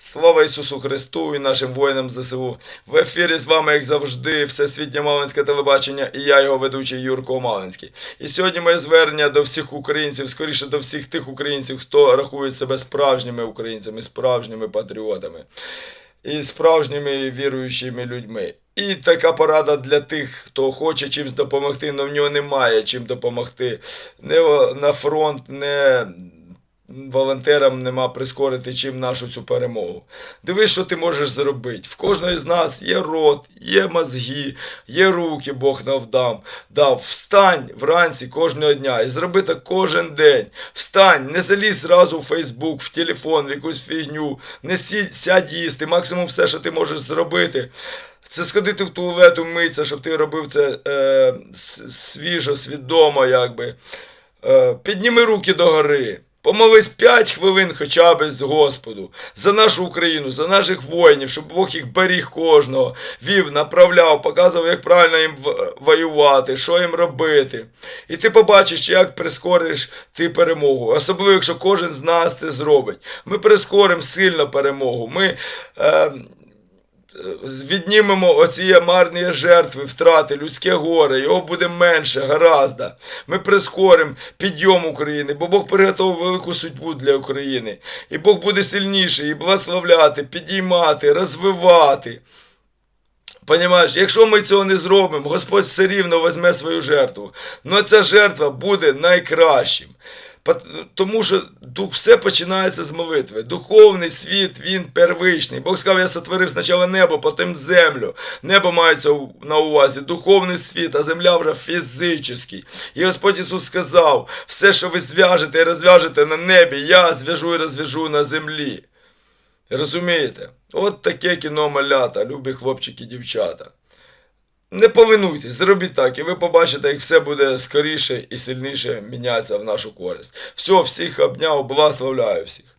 Слава Ісусу Христу і нашим воїнам ЗСУ. В ефірі з вами, як завжди, Всесвітнє Малинське телебачення і я, його ведучий Юрко Малинський. І сьогодні моє звернення до всіх українців, скоріше до всіх тих українців, хто рахує себе справжніми українцями, справжніми патріотами і справжніми віруючими людьми. І така порада для тих, хто хоче чимось допомогти, але в нього немає чим допомогти. Не на фронт, не волонтерам нема прискорити чим нашу цю перемогу. Дивись, що ти можеш зробити. В кожної з нас є рот, є мозги, є руки, Бог нам дам. Дав. Встань вранці кожного дня і зроби так кожен день. Встань, не залізь зразу в Фейсбук, в телефон, в якусь фігню, не сідь, сядь їсти. Максимум все, що ти можеш зробити. Це сходити в туалет, умитися, щоб ти робив це е, свіжо, свідомо, якби. Е, підніми руки догори. Помолись 5 хвилин хоча б з Господу за нашу Україну, за наших воїнів, щоб Бог їх беріг кожного, вів, направляв, показував, як правильно їм воювати, що їм робити. І ти побачиш, як прискориш ти перемогу. Особливо, якщо кожен з нас це зробить. Ми прискоримо сильно перемогу. Ми е, віднімемо оці марні жертви, втрати, людське горе, його буде менше, гаразда. Ми прискоримо підйом України, бо Бог приготував велику судьбу для України. І Бог буде сильніший, і благословляти, підіймати, розвивати. Понімаєш, якщо ми цього не зробимо, Господь все рівно візьме свою жертву. Но ця жертва буде найкращим. Тому що все починається з молитви. Духовний світ, він первичний. Бог сказав, я сотворив спочатку небо, потім землю. Небо мається на увазі, духовний світ, а земля вже фізичний. І Господь Ісус сказав, все, що ви зв'яжете і розв'яжете на небі, я зв'яжу і розв'яжу на землі. Розумієте? От таке кіно малята, любі хлопчики дівчата. Не повинуйтесь, зробіть так, і ви побачите, як все буде скоріше і сильніше мінятися в нашу користь. Все, всіх обняв, благословляю всіх.